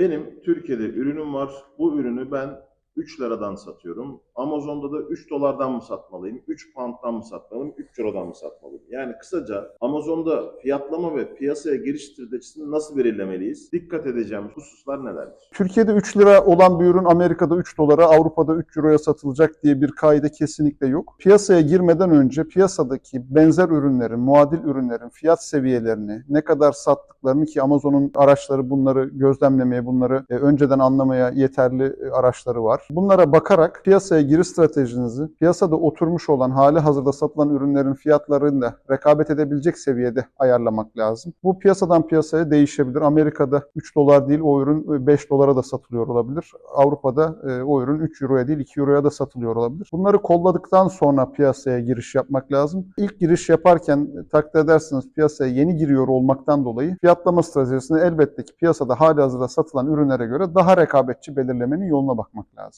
Benim Türkiye'de ürünüm var. Bu ürünü ben 3 liradan satıyorum. Amazon'da da 3 dolardan mı satmalıyım? 3 pound'dan mı satmalıyım? 3 eurodan mı satmalıyım? Yani kısaca Amazon'da fiyatlama ve piyasaya giriş stratejisini nasıl belirlemeliyiz? Dikkat edeceğimiz hususlar nelerdir? Türkiye'de 3 lira olan bir ürün Amerika'da 3 dolara, Avrupa'da 3 euroya satılacak diye bir kaide kesinlikle yok. Piyasaya girmeden önce piyasadaki benzer ürünlerin, muadil ürünlerin fiyat seviyelerini, ne kadar sattıklarını ki Amazon'un araçları bunları gözlemlemeye, bunları e, önceden anlamaya yeterli e, araçları var. Bunlara bakarak piyasaya giriş stratejinizi, piyasada oturmuş olan hali hazırda satılan ürünlerin fiyatlarını da rekabet edebilecek seviyede ayarlamak lazım. Bu piyasadan piyasaya değişebilir. Amerika'da 3 dolar değil o ürün 5 dolara da satılıyor olabilir. Avrupa'da e, o ürün 3 euroya değil 2 euroya da satılıyor olabilir. Bunları kolladıktan sonra piyasaya giriş yapmak lazım. İlk giriş yaparken e, takdir edersiniz piyasaya yeni giriyor olmaktan dolayı fiyatlama stratejisini elbette ki piyasada hali hazırda satılan ürünlere göre daha rekabetçi belirlemenin yoluna bakmak lazım.